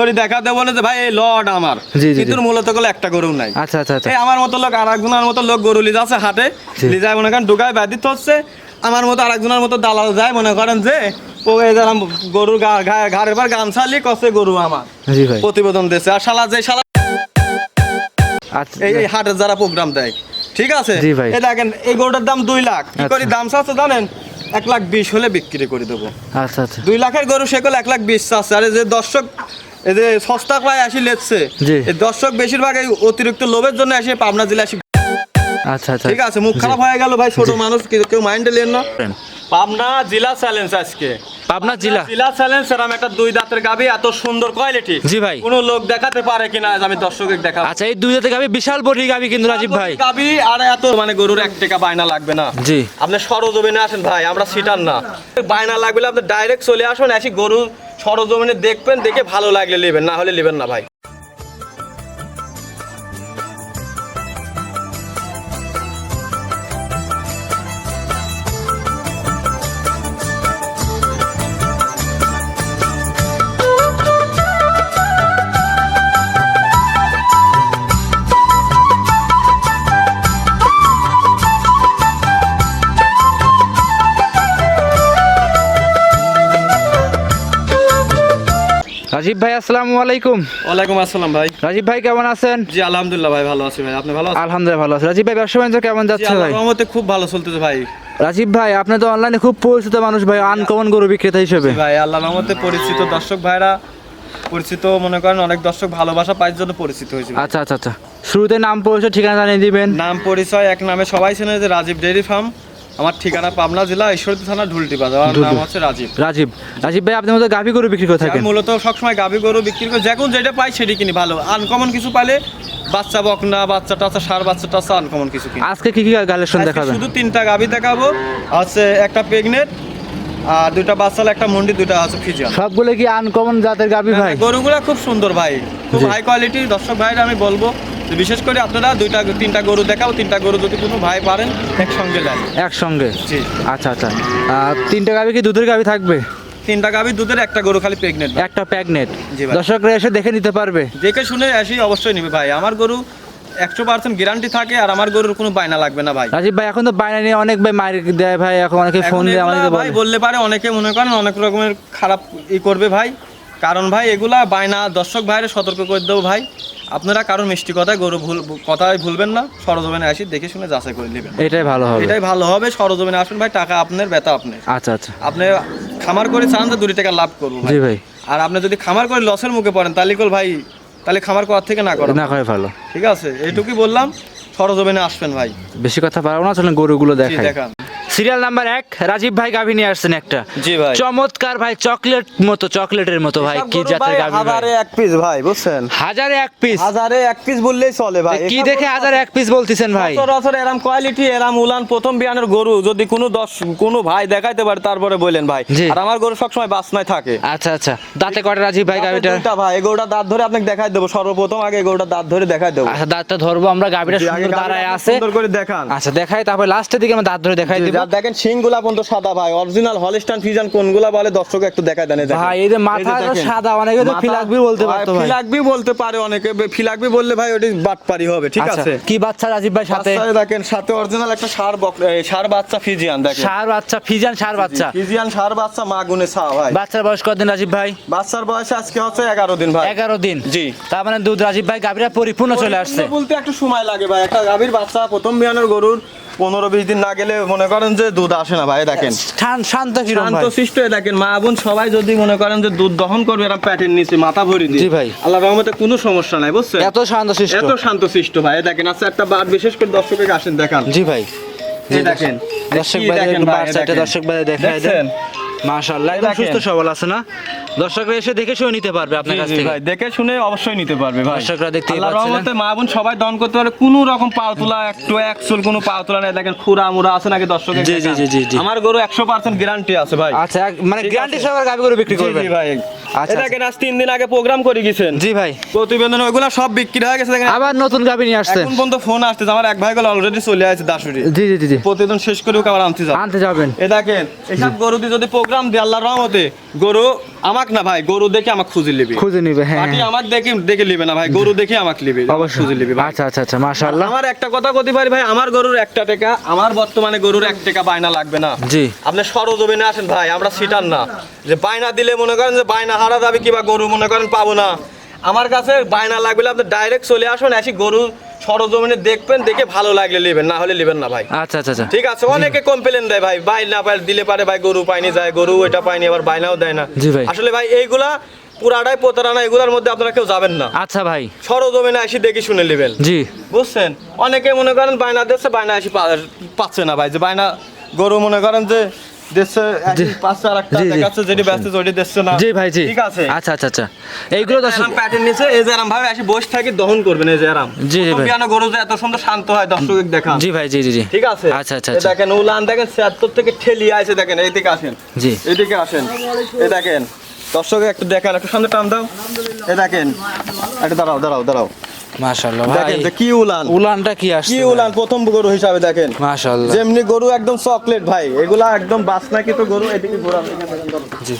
গরু দেখাতে বলে যে ভাই এই লট আমার। জি, জি, জি। কিন্তু মূলতগুলো একটা গরু নাই। আচ্ছা আচ্ছা আচ্ছা। এই আমার মতো লোক আর একজনের মতো লোক গরু লিজা আছে হাটে। লিজায় মনে করেন ঢুকায় ব্যাধিত হচ্ছে আমার মতো আর একজনের মতো দালাল যায় মনে করেন যে ও এই গরুর ঘাড়ের পর গামছা লিয়ে কষে গরু আমার। প্রতিবেদন দিচ্ছে আর শালা যে শালা এই হাটের যারা প্রোগ্রাম দেয় ঠিক আছে? এই দেখেন এই গরুটার দাম দুই লাখ। কি। করি দাম চাচ্ছে জানেন? এক লাখ বিশ হলে বিক্রি করে দেবো। আচ্ছা আচ্ছা। দুই লাখের গরু সেগুলো এক লাখ বিশ চাচ্ছে আর যে দর্শক এই যে সস্তা পায় আসি লেচ্ছে জি। দর্শক বেশিরভাগ এই অতিরিক্ত লোভের জন্য আসে পাবনা জেলা আসি। আচ্ছা আচ্ছা। ঠিক আছে মুখ খারাপ হয়ে গেল ভাই ছোট মানুষ কেউ- কেউ মাইন্ডে লেন না। পাবনা জেলা চ্যালেঞ্জ আজকে। পাবনা জেলা। জেলা চ্যালেঞ্জ স্যার আমি একটা দুই দাঁতের গাবি এত সুন্দর কোয়ালিটি জি ভাই। কোন লোক দেখাতে পারে কিনা আজ আমি দর্শকদের দেখা আচ্ছা এই দুই দাঁতের গাবি বিশাল বড় গাবি কিন্তু রাজীব ভাই। গাবি আর এত মানে গরুর এক টাকা বায়না লাগবে না। জি। আপনি সরজমিনে আসেন ভাই আমরা সিটার না। বায়না লাগবে আপনি ডাইরেক্ট চলে আসুন এসে গরু সরজমিনে দেখবেন দেখে ভালো লাগলে নেবেন না হলে নেবেন না ভাই। রাজীব ভাই আসসালামু আলাইকুম। ওয়ালাইকুম আসসালাম ভাই। রাজীব ভাই কেমন আছেন? জি আলহামদুলিল্লাহ ভাই ভালো আছি ভাই। আপনি ভালো আছেন? আলহামদুলিল্লাহ ভালো আছে। রাজীব ভাই ব্যবসা বাণিজ্য কেমন যাচ্ছে ভাই? রহমতে খুব ভালো চলতেছে ভাই। রাজীব ভাই আপনি তো অনলাইনে খুব পরিচিত মানুষ ভাই আনকমন গরু বিক্রেতা হিসেবে। ভাই আল্লাহর রহমতে পরিচিত দর্শক ভাইরা পরিচিত মনে করেন অনেক দর্শক ভালোবাসা পাওয়ার জন্য পরিচিত হয়েছে আচ্ছা আচ্ছা আচ্ছা। শুরুতে নাম পরিচয় ঠিকানা জানিয়ে দিবেন। নাম পরিচয় এক নামে সবাই চেনে যে রাজীব ডেইরি ফার্ম। আমার ঠিকানা পাবনা জেলা ঈশ্বরদী থানা ঢুলটি বাজার। আমার নাম হচ্ছে রাজীব। রাজীব। রাজীব ভাই আপনি মধ্যে গাভী গরু বিক্রি করে থাকেন? মূলত সবসময় গাভী গরু বিক্রি করে যখন যেটা পাই সেটি কিনি ভালো। আনকমন কিছু পাইলে বাচ্চা বকনা বাচ্চা টাচা সার বাচ্চা টাচা আনকমন কিছু কিনি। আজকে কি কি কালেকশন দেখাবেন? শুধু তিনটা গাভী দেখাবো। আছে একটা প্রেগনেন্ট আর দুইটা বাচ্চা একটা মন্ডি দুইটা আছে ফিজিয়ান। সবগুলো কি আনকমন জাতের গাভি ভাই? গরুগুলা খুব সুন্দর ভাই। খুব হাই কোয়ালিটির দর্শক ভাইরা আমি বলব বিশেষ করে আপনারা দুইটা তিনটা গরু দেখাও তিনটা গরু যদি কোনো ভাই পারেন একসঙ্গে নেন। একসঙ্গে? জি। আচ্ছা আচ্ছা। তিনটা গাভি কি দুধের গাভি থাকবে? তিনটা গাভী দুধের একটা গরু খালি প্রেগনেন্ট একটা প্যাগনেট জি দর্শকরা এসে দেখে নিতে পারবে। দেখে শুনে আসি অবশ্যই নিবে ভাই। আমার গরু একশো পার্সেন্ট গ্যারান্টি থাকে আর আমার গরুর কোনো বায়না লাগবে না ভাই। রাজীব ভাই এখন তো বাইরে নিয়ে অনেক ভাই মার দেয় ভাই এখন অনেকে ফোন দিয়ে এগুলা ভাই বললে পারে অনেকে মনে করেন অনেক রকমের খারাপ ই করবে ভাই। কারণ ভাই এগুলা বায়না দর্শক ভাইরে সতর্ক করে দেবো ভাই। আপনারা কারণ মিষ্টি কথায় গরু ভুল কথায় ভুলবেন না সরজমিনে আসি দেখে শুনে যাচাই করে নেবেন। এটাই ভালো হবে। এটাই ভালো হবে সরজমিনে আসুন ভাই টাকা আপনার বেতা আপনার। আচ্ছা আচ্ছা। আপনি খামার করে চান তো দুটি টাকা লাভ করব ভাই। জি ভাই। আর আপনি যদি খামার করে লসের মুখে পড়েন তাহলে ভাই তাহলে খামার করার থেকে না করো না করে ভালো। ঠিক আছে এইটুকুই বললাম। সরজমিনে আসবেন ভাই। বেশি কথা পারব না চলেন গরুগুলো দেখাই। দেখান। সিরিয়াল নাম্বার এক রাজীব ভাই গাভি নিয়ে আসছেন একটা। জি ভাই। চমৎকার ভাই চকলেট মতো চকলেটের মতো ভাই কি জাতের গাভি ভাই? হাজারে এক পিস ভাই বুঝছেন? হাজারে এক পিস হাজারে এক পিস বললেই চলে ভাই। কি দেখে হাজারে এক পিস বলতেছেন ভাই? সচরাচর এরাম কোয়ালিটি এরাম উলান প্রথম বিয়ানের গরু যদি কোনো দশ কোনো ভাই দেখাইতে পারে তারপরে বললেন ভাই। আর আমার গরু সবসময় বাসনায় থাকে। আচ্ছা আচ্ছা। দাঁতে কটা রাজীব ভাই গাভিটা? দুইটা ভাই এগোটা দাঁত ধরে আপনাকে দেখাই দেবো সর্বপ্রথম আগে এগোটা দাঁত ধরে দেখাই দেবো। আচ্ছা দাঁতটা ধরবো আমরা গাভিটা সুন্দর দাঁড়ায় আছে। সুন্দর করে দেখান। আচ্ছা দেখাই তারপর লাস্টের দিকে আমরা দাঁত ধরে দেখাই দিব। দেখেন শিংগুলা পর্যন্ত সাদা ভাই অরিজিনাল হলিস্টান ফিজান কোনগুলা বলে দর্শক একটু দেখাই দেন ভাই, এই যে মাথা। সাদা, অনেকে তো ফিলাকবি বলতে পারতো ভাই। ফিলাকবি বলতে পারে অনেকে ফিলাকবি বললে ভাই ওটি বাটপারি হবে ঠিক আচ্ছা, আছে? কি বাচ্চা রাজীব ভাই সাথে? বাচ্চায় দেখেন সাথে অরিজিনাল একটা সার সার বাচ্চা ফিজিয়ান দেখেন। সার বাচ্চা ফিজান সার বাচ্চা। ফিজিয়ান সার বাচ্চা মা গুনে ছা ভাই। বাচ্চার বয়স কতদিন রাজীব ভাই? বাচ্চার বয়স আজকে হচ্ছে এগারো দিন ভাই। এগারো দিন? জি। তার মানে দুধ রাজীব ভাই গাভিটা পরিপূর্ণ চলে আসছে। বলতে একটু সময় লাগে ভাই। একটা গাভীর বাচ্চা প্রথম বিয়ানের গরুর পনেরো বিশ দিন না গেলে মনে করেন যে দুধ আসে না ভাই দেখেন। শান- শান্ত শান্ত সৃষ্ট হয়ে দেখেন মা বোন সবাই যদি মনে করেন যে দুধ দহন করবে এরা প্যাটের নিচে মাথা ভরি দিয়ে। জি ভাই। আল্লাহ রহমতে কোনো সমস্যা নাই বুঝছেন? এত শান্ত সৃষ্ট এত শান্ত সৃষ্ট ভাই দেখেন আচ্ছা একটা বার বিশেষ করে দর্শকের আসেন দেখান। জি ভাই। এই দেখেন। দর্শক ভাই। দর্শক ভাই দেন। মাশাআল্লাহ একদম সুস্থ সবল আছে না? দর্শকরা এসে দেখে শুনে নিতে পারবে আপনার জি, কাছ থেকে। ভাই দেখে শুনে অবশ্যই নিতে পারবে ভাই। দর্শকরা দেখতেই আল্লাহর রহমতে মা বোন সবাই দন করতে পারে কোনো রকম পাও তোলা একটু একচুল কোনো পাও তোলা নেই। দেখেন খুরা মুরা আছে নাকি দর্শকের জি, জি। আমার গরু একশো পার্সেন্ট গ্যারান্টি আছে ভাই। আচ্ছা মানে গ্যারান্টি। সহকারে গাভি করে বিক্রি করবে জি ভাই। আচ্ছা, এটা আজ তিন দিন আগে প্রোগ্রাম করে গেছেন? জি ভাই। প্রতিবেদন ওইগুলো সব বিক্রি হয়ে গেছে দেখেন। আবার নতুন গাভি নিয়ে আসছে এখন পর্যন্ত ফোন আসছে আমার এক ভাই গুলো অলরেডি চলে আসছে দাসুরি জি শেষ করে আবার আনতে যাব। আনতে যাবেন। এ দেখেন এসব গরু দিয়ে যদি প্রোগ্রাম দিয়ে আল্লাহর রহমতে গরু আমাক না ভাই গরু দেখে আমাকে খুঁজে নিবি। খুঁজে নিবে হ্যাঁ। পাটি হ্যাঁ। আমাক দেখে দেখে নিবে না ভাই গরু দেখে আমাকে নিবে অবশ্যই। খুঁজে নিবি আচ্ছা আচ্ছা আচ্ছা মাশাআল্লাহ। আমার একটা কথা বলতে পারি ভাই আমার গরুর একটা টাকা আমার বর্তমানে গরুর এক টাকা বায়না লাগবে না। জি। আপনি সরজমিনে আসেন ভাই আমরা সিটার না। যে বায়না দিলে মনে করেন যে বায়না হারা যাবে কিবা গরু মনে করেন পাবো না। আমার কাছে বায়না লাগবে আপনি ডাইরেক্ট চলে আসুন এসে গরু সরজমিনে দেখবেন দেখে ভালো লাগলে নেবেন না হলে নেবেন না ভাই। আচ্ছা আচ্ছা আচ্ছা। ঠিক আছে অনেকে কমপ্লেন দেয় ভাই বাই না পাই দিলে পারে ভাই গরু পাইনি যায় গরু ওইটা পাইনি আবার বাইনাও দেয় না। আসলে ভাই এইগুলা পুরাটাই প্রতারণা এগুলার মধ্যে আপনারা কেউ যাবেন না। আচ্ছা ভাই। সরজমিনে আসি দেখে শুনে নেবেন। জি। বুঝছেন? অনেকে মনে করেন বায়না দিচ্ছে বায়না পা- পাচ্ছে না ভাই যে বায়না গরু মনে করেন যে জি, ভাই জি। আচ্ছা আচ্ছা আচ্ছা। এইগুলো দর্শক প্যাটার্ন নিচে এই যে ভাবে বসে থাকি দহন করবেন এই যে জি, জি ভাই। পিয়ানো গরু যে এত সুন্দর শান্ত হয় দর্শক জি ভাই জি জি জি। ঠিক আছে? আচ্ছা আচ্ছা আচ্ছা। দেখেন উলান দেখেন ছিয়াত্তর থেকে ঠেলিয়ে আছে দেখেন এইদিকে আসেন। জি। এইদিকে আসেন। এই দেখেন। দর্শক একটু দেখেন একটু সামনে টান দাও। এই দেখেন। একটু দাঁড়াও দাঁড়াও দাঁড়াও। মাশাআল্লাহ দেখেন যে কি উলান। উলানটা কি আসছে কি উলান প্রথম গরু হিসাবে দেখেন। মাশাআল্লাহ। যেমনি গরু একদম চকলেট ভাই। এগুলা একদম বাসনা কিন্তু গরু এদিকে ঘোরা জি।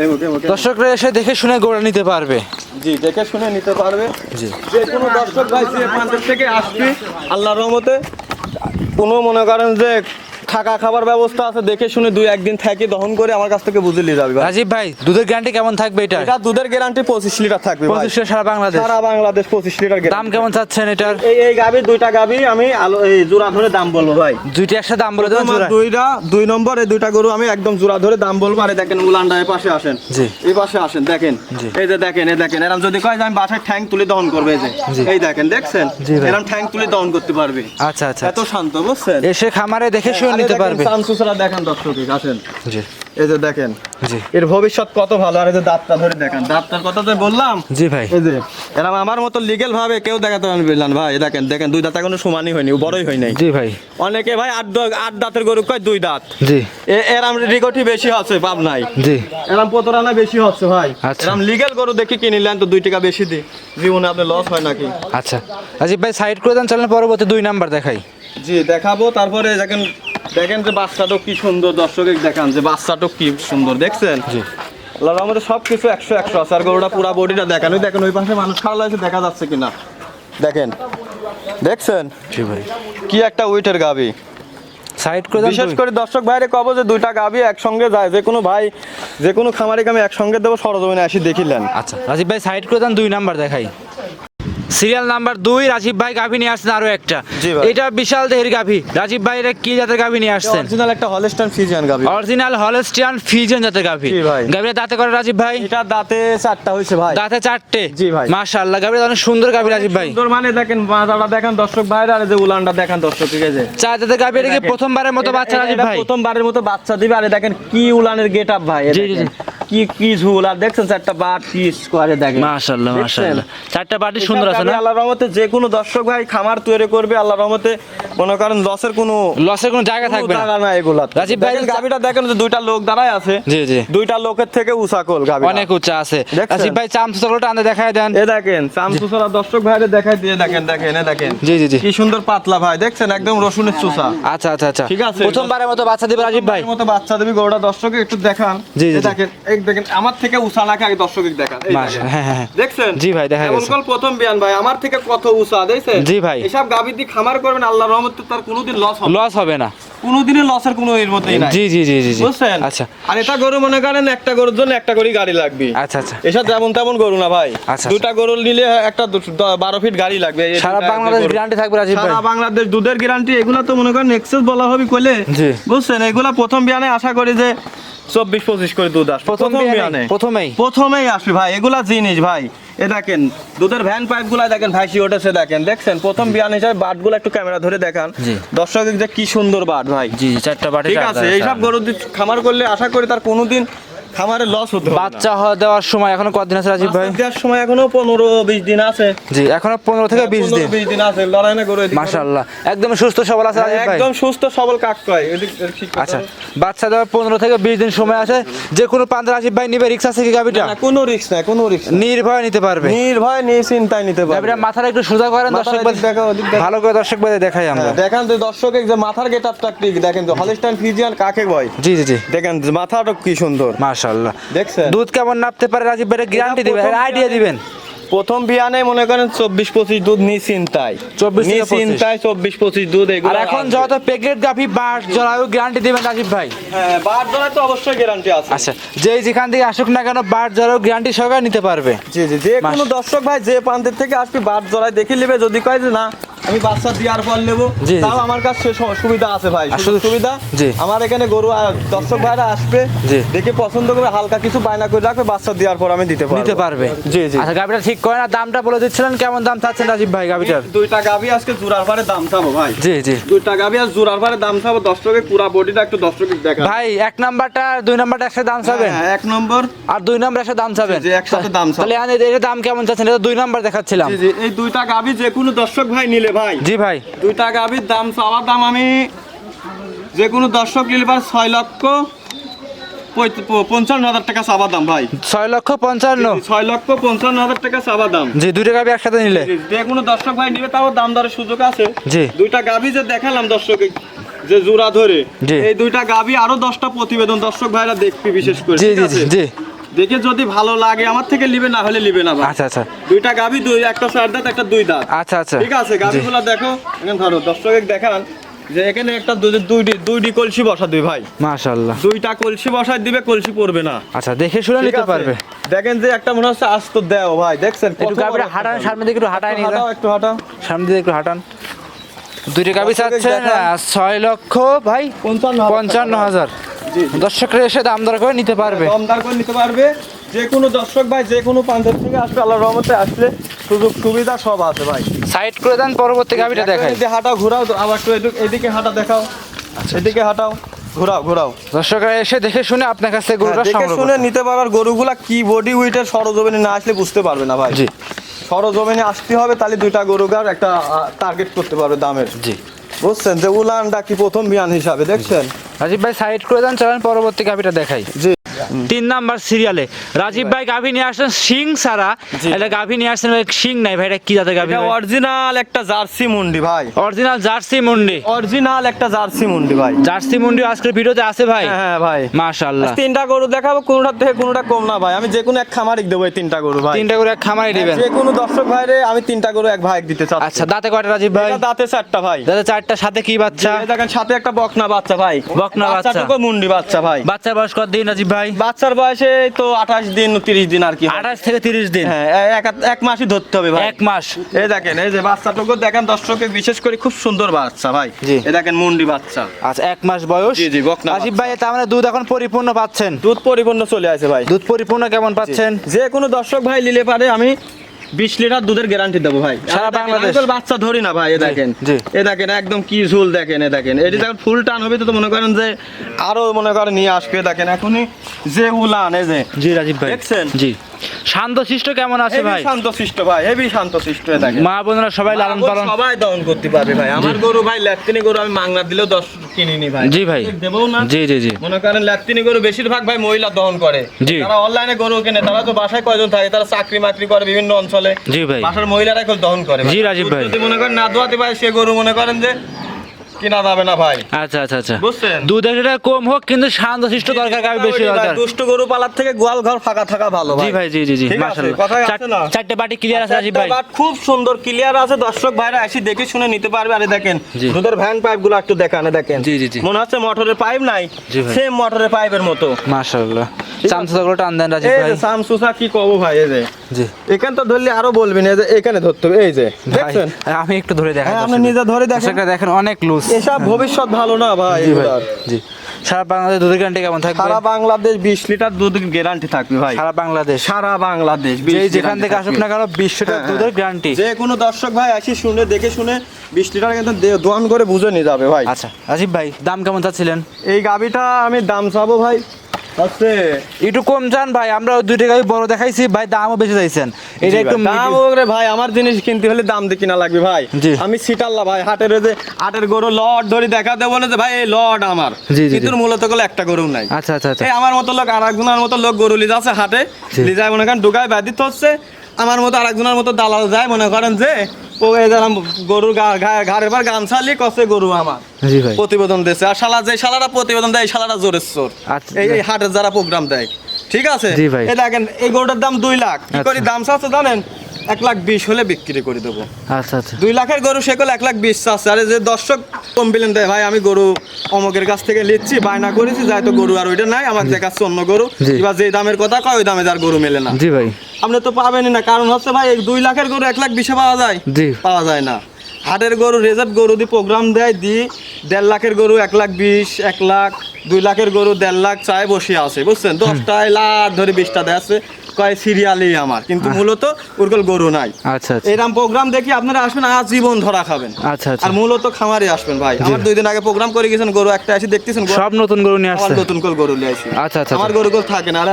এই মুখে মুখে। দর্শকরা এসে দেখে শুনে গোড়া নিতে পারবে। জি দেখে শুনে নিতে পারবে। জি। যে কোনো দর্শক ভাই যে প্রান্তের থেকে আসবে আল্লাহর রহমতে কোনো মনে করেন যে থাকা খাবার ব্যবস্থা আছে দেখে শুনে দুই একদিন থাকি দহন করে আমার কাছ থেকে বুঝে নিয়ে যাবে ভাই। রাজীব ভাই দুধের গ্যারান্টি কেমন থাকবে এটা এটা দুধের গ্যারান্টি পঁচিশ লিটার থাকবে ভাই। পঁচিশটা সারা বাংলাদেশ সারা বাংলাদেশ পঁচিশ লিটার দাম কেমন চাচ্ছেন এটার এই এই গাবি দুইটা গাবি আমি আলো এই জোড়া ধরে দাম বলব ভাই দুইটা একসাথে দাম বলে দেবেন জোড়া? দুইটা দুই নম্বর এই দুইটা গরু আমি একদম জোড়া ধরে দাম বলব আরে দেখেন উলান্ডা এই পাশে আসেন জি। এই পাশে আসেন দেখেন জি। এই যে দেখেন এই দেখেন এরম যদি কয় যে আমি বাসায় ঠ্যাং তুলে দহন করবে এই যে জি। এই দেখেন দেখছেন জি ভাই। এরম ঠ্যাং তুলে দহন করতে পারবে আচ্ছা আচ্ছা এত শান্ত বুঝছেন এসে খামারে দেখে শুনে আরে দেখেন, পারবে। চামচুচরা দেখেন দর্শক আসেন। জি। এই যে দেখেন। জি। এর ভবিষ্যৎ কত ভালো আর এই যে দাঁতটা ধরে দেখেন। দাঁতটার কথা তো বললাম। জি ভাই। এই যে এরম আমার মতো লিগেল ভাবে কেউ দেখাতে পারবেন ভাই দেখেন দেখেন দুই দাঁত এখনও সমানই হয়নি বড়ই হয় নাই। জি ভাই। অনেকে ভাই আট আট দাঁতের গরু কয়? দুই দাঁত। জি। এরম রিকটি বেশি হচ্ছে পাব নাই। জি। এরম প্রতারণা বেশি হচ্ছে ভাই। আচ্ছা। এরম লিগেল গরু দেখে কিনিলেন তো দুই টাকা বেশি দি জীবনে আপনার লস হয় নাকি? আচ্ছা। রাজীব ভাই সাইড করে দেন চলেন পরবর্তী দুই নাম্বার দেখাই। জি দেখাবো তারপরে দেখেন দেখেন যে বাচ্চাটা কি সুন্দর দর্শকে দেখান যে বাচ্চাটা কি সুন্দর দেখছেন? জি। আল্লাহর আমাদের সব কিছু একশো একশো আছে। আর গরুটা পুরা বডিটা দেখান ওই দেখেন ওই পাশে মানুষ খাওয়া লাগছে দেখা যাচ্ছে কিনা। দেখেন। দেখছেন? জি ভাই। কি একটা উইটের গাবি। সাইড করে বিশেষ করে দর্শক ভাইরে কব যে দুইটা গাবি একসঙ্গে যায় যে কোনো ভাই যে কোনো খামারিকে আমি একসঙ্গে দেবো সরজমিনে আসি দেখিলেন। আচ্ছা রাজীব ভাই সাইড করে দেন দুই নাম্বার দেখাই। সিরিয়াল নাম্বার দুই রাজীব ভাই গাভী নিয়ে আসছেন আরও একটা। এটা বিশাল দেহের গাভী। রাজীব ভাই এটা কি জাতের গাভী নিয়ে আসছেন? অরিজিনাল একটা হলস্টাইন ফিজিয়ান গাবি অরিজিনাল হলস্টিয়ান ফিজিয়ান জাতের গাভী। জি গাভীর দাঁতে করে রাজীব ভাই? এটা দাঁতে চারটা হয়েছে ভাই। দাঁতে চারটে? জি ভাই। মাশাআল্লাহ গাভীর অনেক সুন্দর গাভী রাজীব ভাই। সুন্দর মানে দেখেন মাজাটা দেখেন দর্শক ভাইরা আর এই যে উলানটা দেখেন দর্শক ঠিক আছে? চার জাতের গাভী এটা কি প্রথমবারের মতো বাচ্চা রাজীব ভাই? প্রথমবারের মতো বাচ্চা দিবে আরে দেখেন কি উলানের গেট আপ ভাই জি, জি। কি কি ঝুল আর দেখছেন চারটা বাট পিস করে দেখেন। মাশাআল্লাহ মাশাআল্লাহ। চারটা পার্টি সুন্দর আছে না? আল্লাহর রহমতে যে কোনো দর্শক ভাই খামার তৈরি করবে আল্লাহর রহমতে মনে করেন লসের কোনো লসের কোনো জায়গা থাকবে না? জায়গা না এগুলা রাজীব ভাই- গাভিটা দেখেন যে দুইটা লোক দাঁড়ায় আছে। জি জি। দুইটা লোকের থেকে উসাকল গাভি অনেক উচ্চা আছে। রাজীব ভাই চামচ আনতে দেখায় দেন। এ দেখেন চামচুসরা দর্শক ভাইরে দেখাই দিয়ে দেখেন দেখেন এ দেখেন। জি জি জি। কি সুন্দর পাতলা ভাই দেখছেন? একদম রসুনের চুষা। আচ্ছা আচ্ছা আচ্ছা। ঠিক আছে। প্রথমবারের মতো বাচ্চা দিবে রাজীব ভাই। মতো বাচ্চা দেবী গরুটা দর্শকে একটু দেখান। জি, জি। দেখেন এই দেখেন আমার থেকে উষা নাকি আগে দর্শকে দেখান এই মাশা- দেখেন। দেখছেন? জি ভাই, দেখা গেছে। কল প্রথম বিয়ান ভাই আমার থেকে কত উষা দেখছেন? জি ভাই। এসব গাভী দিয়ে খামার করবেন আল্লাহর রহমতে তার কোনোদিন লস হবে লস হবে না। কোনোদিনই লসের কোনো এর মধ্যেই নাই। জি জি জি জি জি। বুঝছেন? আচ্ছা। আর এটা গরু মনে করেন একটা গরুর জন্য একটা করে গাড়ি লাগবে। আচ্ছা আচ্ছা। এসব যেমন তেমন গরু না ভাই। আচ্ছা, দুটা গরু নিলে একটা বারো ফিট গাড়ি লাগবে। সারা বাংলাদেশ গ্যারান্টি থাকবে রাজীব ভাই। সারা বাংলাদেশ দুধের গ্যারান্টি এগুলা তো মনে করেন এক্সেস বলা হবে কইলে। বুঝছেন? এগুলা প্রথম বিয়ানে আশা করি যে চব্বিশ পঁচিশ করে দুধ আসবে। প্রথম বিয়ানে? প্রথমেই? প্রথমেই আসবে ভাই এগুলা জিনিস ভাই। এ দেখেন দুধের ভ্যান পাইপগুলা দেখেন ভাইসি ওঠেছে দেখেন দেখছেন? প্রথম বিয়ান হিসাবে বাটগুলা একটু ক্যামেরা ধরে দেখান। দর্শক যে কি সুন্দর বাট ভাই। জি চারটা বাট ঠিক আছে এইসব গরু দিয়ে খামার করলে আশা করি তার কোনোদিন খামারে লস হতে হবে না। বাচ্চা হওয়া দেওয়ার সময় এখনও কতদিন আছে রাজীব ভাই? বাচ্চা দেওয়ার সময় এখনও পনেরো বিশ দিন আছে। জি এখনও পনেরো থেকে বিশ দিন। দিন আছে লড়াই না এদিকে। মাশাআল্লাহ। একদম সুস্থ সবল আছে রাজীব ভাই? একদম সুস্থ সবল কাক কয়? এদিক এদিক ঠিক আচ্ছা হবে। বাচ্চা দেওয়ার পনেরো থেকে বিশ দিন সময় আছে। যে কোনো প্রান্ত রাজীব ভাই নিবে রিক্সা থেকে গাবিটা না কোনো রিস্ক নাই কোনো রিস্ক নির্ভয় নিতে পারবে। নির্ভয় নিশ্চিন্তায় নিতে পারবে। গাবিটা মাথাটা একটু সোজা করেন দর্শক এদিক দেখাও, ওদিক দেখাও। ভালো করে দর্শক ভাই দেখাই আমরা। হ্যাঁ, দেখেন যে দর্শক যে মাথার গেট আপটা ঠিক দেখেন যে হলিস্টাইন ফিজিয়ান কাকে কয়? জি জি জি। দেখেন মাথাটা কি সুন্দর। মাশাআল্লাহ। দেখছেন? দুধ কেমন নাপতে পারে রাজীব ভাই? গ্যারান্টি দিবেন আইডিয়া দিবেন। প্রথম বিয়ানে মনে করেন চব্বিশ পঁচিশ দুধ নিশ্চিন্তায়। 24 থেকে 25 নিশ্চিন্তায় চব্বিশ পঁচিশ দুধ এগুলো এখন যত প্যাকেট গাভি বাস জলায়ু গ্যারান্টি দিবেন রাজীব ভাই? হ্যাঁ দলায় তো অবশ্যই গ্যারান্টি আছে। আচ্ছা যেই যেখান থেকে আসুক না কেন বাস জলায়ু গ্যারান্টি সহকারে নিতে পারবে। জি জি যে কোনো দর্শক ভাই যে প্রান্তের থেকে আসবে বার জলায় দেখে নেবে যদি কয় যে না আমি বাচ্চা দেওয়ার পর নেব। তাও আমার কাছে সুবিধা আছে ভাই সুবিধা। আমার এখানে গরু দর্শক ভাইরা আসবে দেখে পছন্দ করে হালকা কিছু বায়না করে রাখবে বাচ্চা দেওয়ার পর আমি দিতে পারব। নিতে পারবে। জি জি। আচ্ছা গাভিটা ঠিক করে না দামটা বলে দিচ্ছিলেন কেমন দাম চাচ্ছেন রাজীব ভাই গাভিটার? দুইটা গাভি আজকে জোড়ার পারে দাম চাবো ভাই। জি জি। দুইটা গাভি আর জোড়ার পারে দাম চাবো দশ টাকা পুরা বডিটা একটু দশ টাকা দেখা ভাই এক নাম্বারটা দুই নাম্বারটা একসাথে দাম চাবেন? হ্যাঁ, এক নম্বর। আর দুই নাম্বার একসাথে দাম চাবেন? জি, একসাথে দাম চাবো। তাহলে আমি এর দাম কেমন চাচ্ছেন? এটা দুই নাম্বার দেখাচ্ছিলাম। জি জি এই দুইটা গাভি যে কোনো দর্শক ভাই নিলে ভাই? জি ভাই। দুইটা গাভির দাম চাওয়ার দাম আমি যে কোনো দর্শক নিলে ছয় লক্ষ পঞ্চান্ন হাজার টাকা চাওয়া দাম ভাই। ছয় লক্ষ পঞ্চান্ন? ছয় লক্ষ পঞ্চান্ন হাজার টাকা চাওয়া দাম। জি দুইটা গাভি একসাথে নিলে। যে কোনো দর্শক ভাই নিবে তাও দাম দরের সুযোগ আছে। জি। দুইটা গাভি যে দেখালাম দর্শকে যে জোড়া ধরে। এই দুইটা গাভি আরও দশটা প্রতিবেদন দর্শক ভাইরা দেখবি বিশেষ করে জি? জি জি। দেখে যদি ভালো লাগে আমার থেকে নিবে না হলে নিবে না আচ্ছা আচ্ছা। দুইটা গাবি দুই একটা চার দাঁত একটা দুই দাঁত আচ্ছা আচ্ছা। ঠিক আছে গাভিগুলো দেখো এখানে ধরো দর্শক দেখান যে এখানে একটা দুই- দুইটি দুইটি কলসি বসা দুই ভাই। মাশাআল্লাহ। দুইটা কলসি বসায় দিবে কলসি পড়বে না। আচ্ছা দেখে শুনে নিতে পারবে। দেখেন যে একটা মনে হচ্ছে আস্ত দেও ভাই দেখছেন? একটু গাভিটা হাঁটান সামনে দিকে একটু হাঁটাই নিয়ে হাঁটাও একটু হাঁটাও। সামনে দিকে একটু হাঁটান। দুইটা চাচ্ছেন দেখান। আহ, ছয় লক্ষ ভাই পঞ্চান্ন হাজার। দর্শকরা এসে দাম দর করে নিতে পারবে। দমদার করে নিতে পারবে। যে কোনো দর্শক ভাই যে কোনো প্রান্তের থেকে আসবে আল্লাহ রহমতে আসলে সুযোগ সুবিধা সব আছে ভাই। সাইড করে দেন পরবর্তী গাভিটা দেখাই। এদিকে হাঁটাও ঘোরাও আবার একটু এদিকে- এদিকে হাঁটা দেখাও। আচ্ছা। এদিকে হাঁটাও ঘোরাও ঘোরাও। দর্শকরা এসে দেখে শুনে আপনার কাছ গরুটা হ্যাঁ, দেখে সংগ্রহ শুনে। নিতে পারার গরুগুলা কি বডি ওয়েটের সরজমিনে না আসলে বুঝতে পারবে না ভাই। জি। সরজমিনে আসতে হবে তাহলে দুইটা গরুগার একটা টার্গেট করতে পারবে দামের। জি। বুঝছেন? যে উলানটা কি প্রথম বিয়ান হিসাবে দেখছেন? রাজীব ভাই সাইড করে দেন চলেন পরবর্তী গাভিটা দেখাই। জি। তিন নাম্বার সিরিয়ালে রাজীব ভাই গাভি নিয়ে আসছেন সিং সারা এটা গাভি নিয়ে আসছেন ভাই সিং নাই ভাই এটা কি জাতের গাভি এটা অরিজিনাল একটা জার্সি মুন্ডি ভাই। অরিজিনাল জার্সি মুন্ডি। অরিজিনাল একটা জার্সি মুন্ডি ভাই। জার্সি মুন্ডি আজকের ভিডিওতে আছে ভাই? হ্যাঁ হ্যাঁ ভাই। মাশাআল্লাহ। তিনটা গরু দেখাবো কোনোটা থেকে কোনোটা কম না ভাই। আমি যে কোনো এক খামারিক দেবো এই তিনটা গরু ভাই। তিনটা করে এক খামারে দিবেন? যে কোনো দর্শক ভাইরে আমি তিনটা গরু এক ভাই দিতে চাচ্ছি। আচ্ছা দাঁতে কয়টা রাজীব ভাই? দাঁতে চারটা ভাই। দাদা চারটা সাথে কি বাচ্চা? দেখেন সাথে একটা বকনা বাচ্চা ভাই। বকনা বাচ্চা। মুন্ডি বাচ্চা ভাই। বাচ্চা বয়স কত দিন রাজীব ভাই? বাচ্চার বয়সে তো আঠাশ দিন তিরিশ দিন আর কি আঠাশ থেকে তিরিশ দিন? হ্যাঁ এক মাসই ধরতে হবে ভাই। এক মাস। এই দেখেন এই যে বাচ্চাটুকু দেখেন দর্শকে বিশেষ করে খুব সুন্দর বাচ্চা ভাই। জি। এই দেখেন মুন্ডি বাচ্চা। আচ্ছা এক মাস বয়স। জি, জি, বকনা ভাই তার মানে দুধ এখন পরিপূর্ণ পাচ্ছেন? দুধ পরিপূর্ণ চলে আসে ভাই। দুধ পরিপূর্ণ কেমন পাচ্ছেন? যে কোনো দর্শক ভাই নিলে পারে আমি বিশ লিটার দুধের গ্যারান্টি দেবো ভাই। সারা বাংলাদেশ? বাচ্চা ধরি না ভাই এ দেখেন। এ দেখেন একদম কি ঝুল দেখেন এ দেখেন। এটি দেখেন ফুল টান হবে তো মনে করেন যে আরও মনে করেন নিয়ে আসবে দেখেন এখনই যে উলান এই যে। জি রাজীব ভাই। দেখছেন? জি। শান্ত শিষ্ট কেমন আছে ভাই? শান্ত শিষ্ট ভাই শিষ্ট মা বোনেরা সবাই লালন পালন সবাই দহন করতে পারবে ভাই। আমার গরু ভাই গরু আমি মাংনা দিলেও দশ কিনিনি ভাই। জি ভাই। দেবও না। জি জি জি। মনে করেন গরু বেশিরভাগ ভাই মহিলা দহন করে। তারা অনলাইনে গরু কেনে তারা তো বাসায় কয়জন থাকে? তারা চাকরি মাকরি করে বিভিন্ন অঞ্চলে। জি ভাই। বাসার মহিলারা এখন দহন করে জি, রাজীব ভাই। যদি মনে করেন না দোয়াতে ভাই সে গরু মনে করেন যে কিনা যাবে না ভাই। আচ্ছা আচ্ছা আচ্ছা। বুঝছেন? দুধ একটা কম হোক কিন্তু দরকার বেশি দরকার। দুষ্ট গরু পালার থেকে গোয়াল ঘর ফাঁকা থাকা ভালো জি ভাই। জি জি জি মাশাআল্লাহ। কথায় আছে না? চারটে বাটি ক্লিয়ার আছে রাজীব ভাই? বাট খুব সুন্দর ক্লিয়ার আছে দর্শক ভাইরা এসে দেখে শুনে নিতে পারবে। আরে দেখেন দুধের ভ্যান একটু দেখানে দেখেন। জি, জি, জি। মনে হচ্ছে মোটরের পাইপ নাই সেম মোটরের পাইপের মতো। মাশাআল্লাহ। টান দেন রাজীব ভাই যে সামসুসা কি কব ভাই এই যে। জি। এখানে তো ধরলে আরও বলবি না যে এখানে ধরতে হবে এই যে দেখছেন? আমি একটু ধরে দেখাই হ্যাঁ আপনি নিজে ধরে দেখেন। দেখেন অনেক লুজ এসব ভবিষ্যৎ ভালো না ভাই জি ভাই জি। সারা বাংলাদেশ দুধের গ্যারান্টি কেমন থাকবে? সারা বাংলাদেশ বিশ লিটার দুধ গ্যারান্টি থাকবে ভাই। সারা বাংলাদেশ? সারা বাংলাদেশ 20 যেই যেখান থেকে আসুক না কেন বিশ লিটার হ্যাঁ। দুধের গ্যারান্টি যে কোনো দর্শক ভাই আসি শুনে দেখে শুনে বিশ লিটার কিন্তু দোয়ান করে বুঝে নিয়ে যাবে ভাই। আচ্ছা আসিফ ভাই দাম কেমন চাচ্ছিলেন? এই গাবিটা আমি দাম চাবো ভাই। হচ্ছে একটু কম যান ভাই আমরা দুইটা গাড়ি বড় দেখাইছি ভাই দামও বেশি চাইছেন। এটা একটু দাম ওরে ভাই আমার জিনিস কিনতে হলে দাম দিয়ে কিনা লাগবে ভাই। আমি সিটাল্লা ভাই হাটের যে হাটের গরু লট ধরে দেখা দেবো না যে ভাই এই লট আমার। কিন্তু মূলত গেলে একটা গরু নাই। আচ্ছা আচ্ছা আচ্ছা। এই আমার মতো লোক আর একজনের মতো লোক গরু লিজা আছে হাটে। লিজায় মনে করেন ডুগায় ব্যাধিত হচ্ছে আমার মতো আর একজনের মতো দালাল যায় মনে করেন যে গরুর ঘাড়ের পর গামছা লিয়ে কষে গরু আমার। জি ভাই। প্রতিবেদন দিয়েছে আর শালা যে শালারা প্রতিবেদন দেয় শালারা জোরের চোর। আচ্ছা। এই এই হাটের যারা প্রোগ্রাম দেয়। ঠিক আছে? এই দেখেন এই গরুটার দাম দুই লাখ। কি আচ্ছা। করি? দাম চাচ্ছে জানেন? এক লাখ বিশ হলে বিক্রি করে দেবো। আচ্ছা আচ্ছা। দুই লাখের গরু সেগুলো এক লাখ বিশ চাচ্ছে। আরে যে দর্শক কমপ্লেন দেয় ভাই আমি গরু অমকের কাছ থেকে বায়না করেছি যাই তো গরু আর ওইটা নাই আমার দেখাচ্ছে অন্য গরু। এবার যে দামের কথা কয় ওই দামে যার গরু মেলে না। জি ভাই। আপনি তো পাবেনই না। কারণ হচ্ছে ভাই দুই লাখের গরু এক লাখ বিশে পাওয়া যায়। জি। পাওয়া যায় না। হাটের গরু রেজার্ট গরু দিয়ে প্রোগ্রাম দেয় দি দেড় লাখের গরু এক লাখ বিশ এক লাখ দুই লাখের গরু দেড় লাখ চায় বসে আছে বুঝছেন? দশটায় লাখ ধরে বিশটা দেয় আছে। কয় সিরিয়ালই আমার কিন্তু মূলত ওরকল গরু নাই। আচ্ছা আচ্ছা। এরকম প্রোগ্রাম দেখি আপনারা আসবেন আজীবন ধরা খাবেন। আচ্ছা আচ্ছা। আর মূলত খামারে আসবেন ভাই। আমার দুই দিন আগে প্রোগ্রাম করে গেছেন গরু একটা এসে দেখতেছেন সব নতুন গরু নিয়ে আসছে নতুন করে গরু নিয়ে আসি আচ্ছা, আচ্ছা, আমার গরু গরু থাকে না আর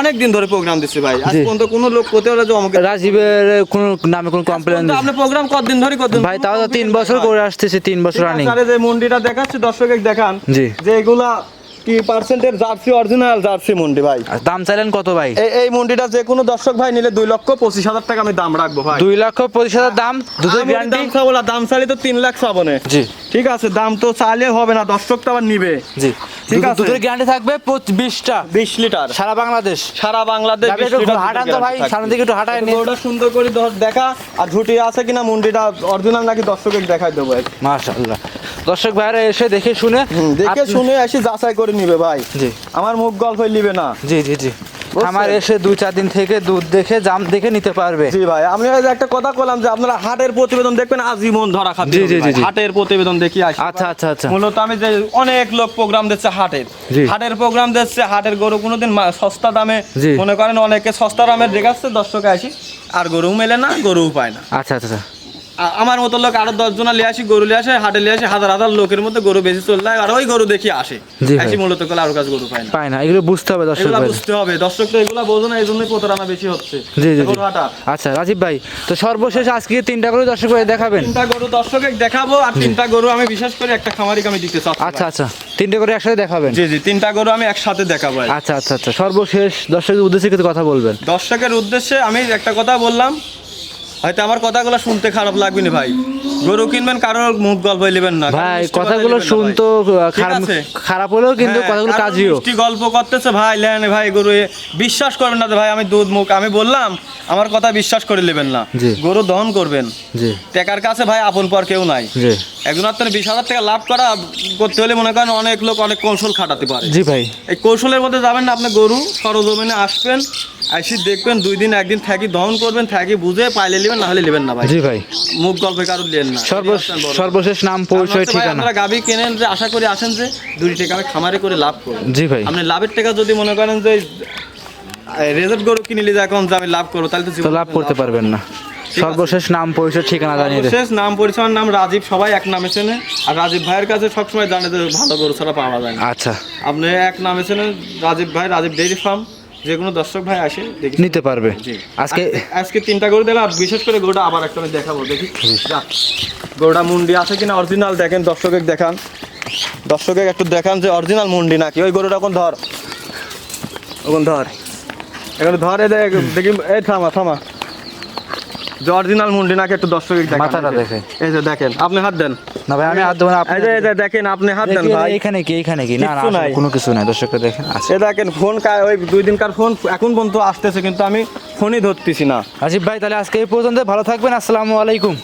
অনেক দিন ধরে প্রোগ্রাম দিচ্ছে ভাই। আজ। পর্যন্ত কোনো লোক কোথাও যে আমাকে রাজীবের কোনো নামে কোনো কমপ্লেন আপনি প্রোগ্রাম কতদিন ধরে কতদিন ভাই তাও তো তিন বছর করে আসতেছে তিন বছর রানিং আরে যে মন্ডিটা দেখাচ্ছে দর্শক দেখান। যে এগুলা কি পার্সেন্টের জার্সি অরিজিনাল জার্সি মন্ডি ভাই? দাম চাইলেন কত ভাই? এই মন্ডিটা যে কোনো দর্শক ভাই নিলে দুই লক্ষ পঁচিশ হাজার টাকা আমি দাম রাখব ভাই। দুই লক্ষ পঁচিশ হাজার দাম দুধের গ্যারান্টি দাম চাবো দাম চাইলে তো তিন লাখ সাবনে জি। ঠিক আছে দাম তো চাইলে হবে না দর্শক তো আবার নিবে। জি। ঠিক আছে। দুধের গ্যারান্টি থাকবে পঁচ- বিশটা। বিশ লিটার। সারা বাংলাদেশ। সারা বাংলাদেশ যাবে 20 একটু লিটার হাঁটান তো ভাই দিকে একটু হাঁটায় নিয়ে গরুটা সুন্দর করে দেখা আর ঝুটি আছে কিনা মুন্ডিটা অরিজিনাল নাকি দর্শকের দেখাই দেবো। মাশাআল্লাহ। দর্শক ভাইরা এসে দেখে শুনে দেখে শুনে আসি যাচাই করে নিবে ভাই। জি। আমার মুখ গল্প নিবে না। জি জি জি? আমার এসে দুই চার দিন থেকে দুধ দেখে জাম দেখে নিতে পারবে। জি ভাই আমি একটা কথা বললাম যে আপনারা হাটের প্রতিবেদন দেখবেন আজীবন ধরা খাদ্য জি, জি, জি। হাটের প্রতিবেদন দেখি আসি। আচ্ছা আচ্ছা আচ্ছা। মূলত আমি যে অনেক লোক প্রোগ্রাম দিচ্ছে হাটের। হাটের প্রোগ্রাম দিচ্ছে হাটের গরু কোনোদিন সস্তা দামে মনে করেন অনেকে সস্তা দামে দেখাচ্ছে দর্শকে আসি। আর গরু মেলে না গরুও পায় না। আচ্ছা আচ্ছা আচ্ছা। আমার মতো লোক আরও দশ জনা লিয়ে আসি গরু লিয়ে আসে হাটে লিয়ে আসে হাজার হাজার লোকের মধ্যে গরু বেশি চলে যায় আর ওই গরু দেখি আসে। আসি মূলত করে আর কাছে গরু পায় না। পায় না এগুলো বুঝতে হবে দর্শক এগুলা বুঝতে হবে। দর্শক তো এগুলা বোঝে না এই জন্যই প্রতারণা বেশি হচ্ছে। জি জি গরু আচ্ছা রাজীব ভাই তো সর্বশেষ আজকে তিনটা করে দর্শক ভাই দেখাবেন? তিনটা গরু দর্শকে দেখাবো আর তিনটা গরু আমি বিশেষ করে একটা খামারিকে আমি দিতে চাচ্ছি আচ্ছা আচ্ছা। তিনটে করে একসাথে দেখাবেন? জি জি তিনটা গরু আমি একসাথে দেখাবো আচ্ছা আচ্ছা আচ্ছা। সর্বশেষ দর্শকের উদ্দেশ্যে কিছু কথা বলবেন। দর্শকের উদ্দেশ্যে আমি একটা কথা বললাম হয়তো আমার কথাগুলো শুনতে খারাপ লাগবে না ভাই। গরু কিনবেন কারোর মুখ গল্প নেবেন না। ভাই কথাগুলো শুনতো খারাপ হলেও কিন্তু হ্যাঁ, কথাগুলো কাজিও। মিষ্টি গল্প করতেছে ভাই লেন ভাই গরু বিশ্বাস করবেন না ভাই আমি দুধ মুখ আমি বললাম আমার কথা বিশ্বাস করে নেবেন না। গরু দহন করবেন। জি। টাকার কাছে ভাই আপন পর কেউ নাই। জি। একজন আপনার বিশ হাজার টাকা লাভ করা করতে হলে মনে করেন অনেক লোক অনেক কৌশল খাটাতে পারে। জি ভাই। এই কৌশলের মধ্যে যাবেন না আপনি গরু সরজমিনে আসবেন আসি দেখবেন দুই দিন একদিন থাকি দহন করবেন থাকি বুঝে পাইলে নেবেন না হলে নেবেন না ভাই। জি ভাই। মুখ গল্পে কারও নেন না। সর্বশেষ নাম পরিচয় ঠিকানা। আপনারা গাবি কেনেন যে আশা করি আসেন যে দুই টাকা আমি খামারে করে লাভ করব জি ভাই। আপনি লাভের টাকা যদি মনে করেন যে রেজাল্ট গরু কিনে নিলে এখন যে আমি লাভ করব তাহলে তো লাভ করতে পারবেন না। সর্বশেষ নাম পরিচয় ঠিকানা জানিয়ে দেন শেষ নাম পরিচয়ের নাম রাজীব সবাই এক নামে চেনে। আর রাজীব ভাইয়ের কাছে সবসময় জানে যে ভালো গরু ছাড়া পাওয়া যায় না। আচ্ছা। আপনি এক নামে চেনেন রাজীব ভাই রাজীব ডেইরি ফার্ম। যে কোনো দর্শক ভাই আসে দেখি। নিতে পারবে। আজকে আজকে তিনটা গরু দিলাম আর বিশেষ করে গরুটা আবার একটা আমি দেখাবো দেখি। গরুটা মুন্ডি আছে কিনা অরিজিনাল দেখেন দর্শকের দেখান। দর্শকের একটু দেখান যে অরিজিনাল মুন্ডি নাকি। ওই গরুটা এখন ধর। এখন ধর। এখন ধর এ দেখ দেখি এ থামা থামা। যে অরিজিনাল মুন্ডি নাকি একটু দর্শক দেখান। মাথাটা দেখে। এই যে দেখেন আপনি হাত দেন। না ভাই আমি হাত দেব না আপনি এই যে এই যে দেখেন আপনি হাত দেন ভাই। এখানে কি এখানে কি? না না। কোনো কিছু নাই দর্শকরা দেখেন আছে। এই দেখেন ফোন ওই দুই দিনকার ফোন এখন পর্যন্ত আসতেছে কিন্তু আমি ফোনই ধরতেছি না। রাজীব ভাই তাহলে আজকে এই পর্যন্ত ভালো থাকবেন আসসালামু আলাইকুম।